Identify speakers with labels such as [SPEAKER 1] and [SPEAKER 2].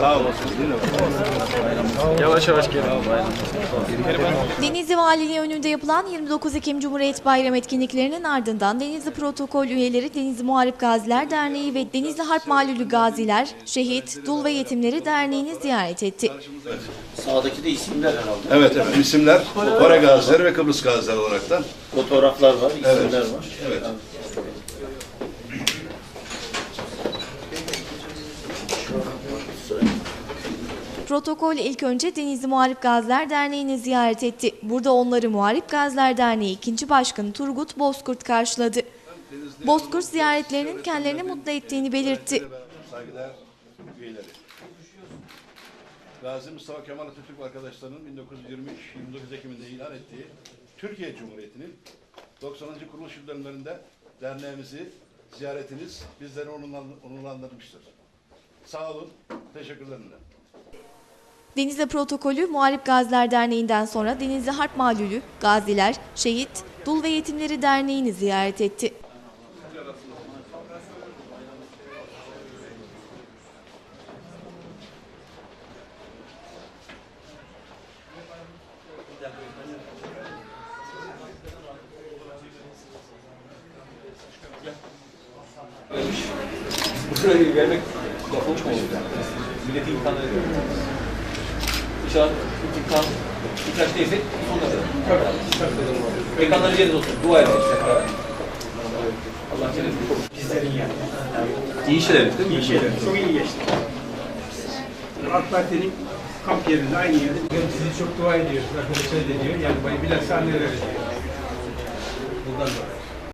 [SPEAKER 1] Sağ olasın.
[SPEAKER 2] Yavaş yavaş gelin.
[SPEAKER 3] Denizli Valiliği önünde yapılan 29 Ekim Cumhuriyet Bayramı etkinliklerinin ardından Denizli Protokol üyeleri Denizli Muharip Gaziler Derneği ve Denizli Harp Malulü Gaziler, Şehit, Dul ve Yetimleri Derneği'ni ziyaret etti.
[SPEAKER 4] Sağdaki de isimler herhalde.
[SPEAKER 1] Evet efendim isimler Kore Gazileri ve Kıbrıs Gazileri olaraktan.
[SPEAKER 4] Fotoğraflar var, isimler var.
[SPEAKER 1] Evet.
[SPEAKER 3] Protokol ilk önce Denizli Muharip Gaziler Derneği'ni ziyaret etti. Burada onları Muharip Gaziler Derneği 2. Başkanı Turgut Bozkurt karşıladı. Bozkurt ziyaretlerinin kendilerini mutlu ettiğini belirtti.
[SPEAKER 1] Saygıdeğer üyeleri. Gazi Mustafa Kemal Atatürk arkadaşlarının 1923 29 Ekim'inde ilan ettiği Türkiye Cumhuriyeti'nin 90. kuruluş yıl dönümlerinde derneğimizi ziyaretiniz bizleri onurlan- onurlandırmıştır. Sağ olun, teşekkürlerimle.
[SPEAKER 3] Denizli Protokolü Muharip Gaziler Derneği'nden sonra Denizli Harp Malulü, Gaziler, Şehit, Dul ve Yetimleri Derneği'ni ziyaret etti.
[SPEAKER 2] Burayı vermek yapılmış mı olur? Milleti imkanları. İnşallah imkan ihtiyaç değilse sonunda. Mekanları cennet olsun. Dua edelim. Allah cennet Bizlerin yani. İyi şeyler değil mi?
[SPEAKER 5] İyi şeyler. Çok iyi geçti. AK Parti'nin kamp yerinde aynı yerde. Sizi çok dua ediyoruz. Arkadaşlar da diyor. Yani bilhassa anneler diyor. Bundan dolayı.